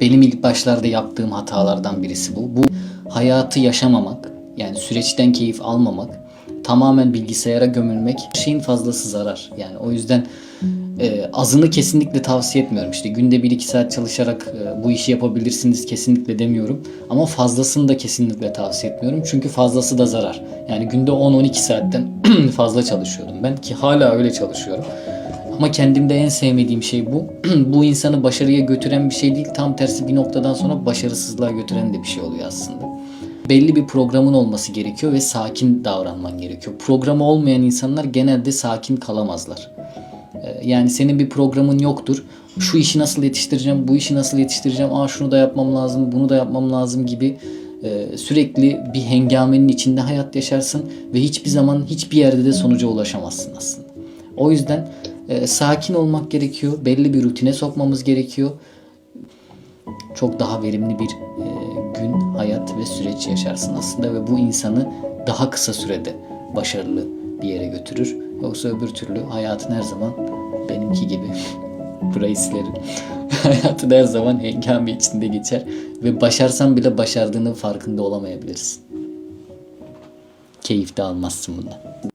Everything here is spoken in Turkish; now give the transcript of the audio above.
Benim ilk başlarda yaptığım hatalardan birisi bu. Bu hayatı yaşamamak, yani süreçten keyif almamak, tamamen bilgisayara gömülmek şeyin fazlası zarar. Yani o yüzden e, azını kesinlikle tavsiye etmiyorum. İşte günde 1-2 saat çalışarak e, bu işi yapabilirsiniz kesinlikle demiyorum. Ama fazlasını da kesinlikle tavsiye etmiyorum. Çünkü fazlası da zarar. Yani günde 10-12 saatten fazla çalışıyordum ben ki hala öyle çalışıyorum. Ama kendimde en sevmediğim şey bu. bu insanı başarıya götüren bir şey değil. Tam tersi bir noktadan sonra başarısızlığa götüren de bir şey oluyor aslında. Belli bir programın olması gerekiyor ve sakin davranman gerekiyor. Programı olmayan insanlar genelde sakin kalamazlar. Ee, Yani senin bir programın yoktur. Şu işi nasıl yetiştireceğim, bu işi nasıl yetiştireceğim, aa şunu da yapmam lazım, bunu da yapmam lazım gibi e, sürekli bir hengamenin içinde hayat yaşarsın ve hiçbir zaman hiçbir yerde de sonuca ulaşamazsın aslında. O yüzden e, sakin olmak gerekiyor, belli bir rutine sokmamız gerekiyor. Çok daha verimli bir e, gün, hayat ve süreç yaşarsın aslında ve bu insanı daha kısa sürede başarılı bir yere götürür. Yoksa öbür türlü hayatın her zaman benimki gibi burayı silerim. hayatın her zaman hengame içinde geçer ve başarsan bile başardığının farkında olamayabilirsin. Keyif de almazsın bundan.